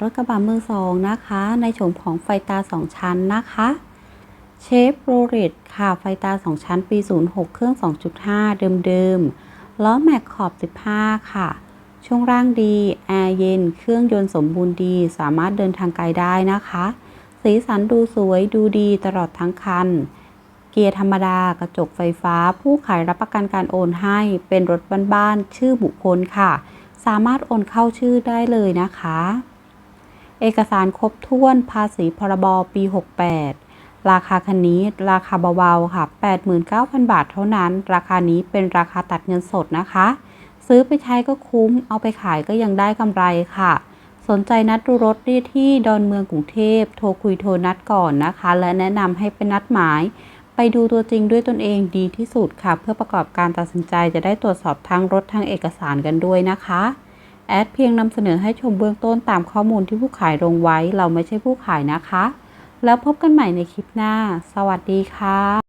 รถกระบะมือสองนะคะ ในโฉมของไฟตา 2 ชั้นนะคะเชฟโรเลตค่ะไฟตา 2 ชั้นปี 06 เครื่อง 2.5 เดิมๆ ล้อแม็กขอบ 15 ค่ะ ช่วงล่างดี แอร์เย็น เครื่องยนต์สมบูรณ์ดี สามารถเดินทางไกลได้นะคะ สีสันดูสวยดูดีตลอดทั้งคัน เกียร์ธรรมดากระจกไฟฟ้า ผู้ขายรับประกันการโอนให้ เป็นรถบ้านๆ ชื่อบุคคลค่ะ สามารถโอนเข้าชื่อได้เลยนะคะ เอกสารครบถ้วนภาษีพรบปี 68 ราคาคันนี้ราคาเบาๆค่ะ 89,000 บาทเท่านั้น ราคานี้เป็นราคาตัดเงินสดนะคะ ซื้อไปใช้ก็คุ้ม เอาไปขายก็ยังได้กำไรค่ะ สนใจนัดดูรถได้ที่ดอนเมืองกรุงเทพ โทรคุยโทรนัดก่อนนะคะ และแนะนำให้เป็นนัดหมาย ไปดูตัวจริงด้วยตนเองดีที่สุดค่ะ เพื่อประกอบการตัดสินใจจะได้ตรวจสอบทั้งรถทั้งเอกสารกันด้วยนะคะ แอดเพียงนำเสนอให้ชมเบื้องต้นตามข้อมูลที่ผู้ขายลงไว้ เราไม่ใช่ผู้ขายนะคะ แล้วพบกันใหม่ในคลิปหน้า สวัสดีค่ะ